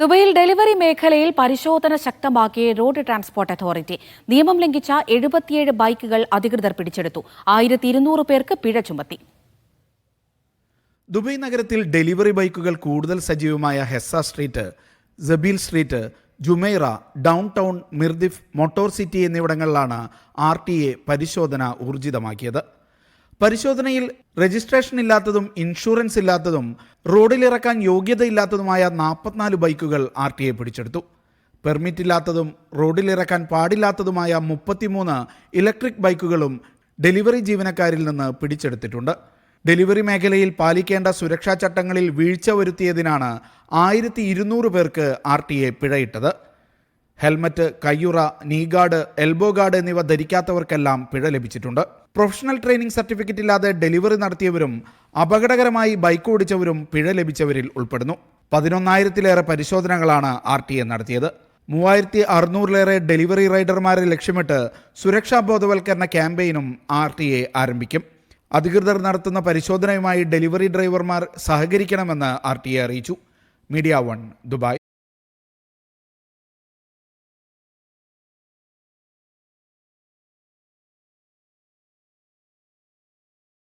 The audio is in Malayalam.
ദുബൈയിൽ ഡെലിവറി മേഖലയിൽ പരിശോധന ശക്തമാക്കിയ റോഡ് ട്രാൻസ്പോർട്ട് അതോറിറ്റി. നിയമം ലംഘിച്ച എഴുപത്തിയേഴ് ബൈക്കുകൾ അധികൃതർ പിടിച്ചെടുത്തു. ആയിരത്തി ഇരുന്നൂറ് പേർക്ക് പിഴ ചുമത്തി. ദുബൈ നഗരത്തിൽ ഡെലിവറി ബൈക്കുകൾ കൂടുതൽ സജീവമായ Hessa street Jebel street Jumeirah downtown Mirdif motor city എന്നിവിടങ്ങളിലാണ് ആർ ടി എ പരിശോധന ഊർജിതമാക്കിയത്. പരിശോധനയിൽ രജിസ്ട്രേഷൻ ഇല്ലാത്തതും ഇൻഷുറൻസ് ഇല്ലാത്തതും റോഡിലിറക്കാൻ യോഗ്യതയില്ലാത്തതുമായ നാൽപ്പത്തിനാല് ബൈക്കുകൾ ആർ ടി ഐ പിടിച്ചെടുത്തു. പെർമിറ്റ് ഇല്ലാത്തതും റോഡിലിറക്കാൻ പാടില്ലാത്തതുമായ മുപ്പത്തിമൂന്ന് ഇലക്ട്രിക് ബൈക്കുകളും ഡെലിവറി ജീവനക്കാരിൽ നിന്ന് പിടിച്ചെടുത്തിട്ടുണ്ട്. ഡെലിവറി മേഖലയിൽ പാലിക്കേണ്ട സുരക്ഷാ ചട്ടങ്ങളിൽ വീഴ്ച വരുത്തിയതിനാണ് ആയിരത്തി പേർക്ക് ആർ പിഴയിട്ടത്. ഹെൽമറ്റ് കയ്യുറ നീ ഗാർഡ് എൽബോ ഗാർഡ് എന്നിവ ധരിക്കാത്തവർക്കെല്ലാം പിഴ ലഭിച്ചിട്ടുണ്ട്. പ്രൊഫഷണൽ ട്രെയിനിംഗ് സർട്ടിഫിക്കറ്റ് ഇല്ലാതെ ഡെലിവറി നടത്തിയവരും അപകടകരമായി ബൈക്ക് ഓടിച്ചവരും പിഴ ലഭിച്ചവരിൽ ഉൾപ്പെടുന്നു. പതിനൊന്നായിരത്തിലേറെ പരിശോധനകളാണ് ആർ ടി എ നടത്തിയത്. മൂവായിരത്തി അറുന്നൂറിലേറെ ഡെലിവറി റൈഡർമാരെ ലക്ഷ്യമിട്ട് സുരക്ഷാ ബോധവൽക്കരണ ക്യാമ്പയിനും ആർ ടി എ ആരംഭിക്കും. അധികൃതർ നടത്തുന്ന പരിശോധനയുമായി ഡെലിവറി ഡ്രൈവർമാർ സഹകരിക്കണമെന്ന് ആർ ടി എ അറിയിച്ചു. Media one Dubai.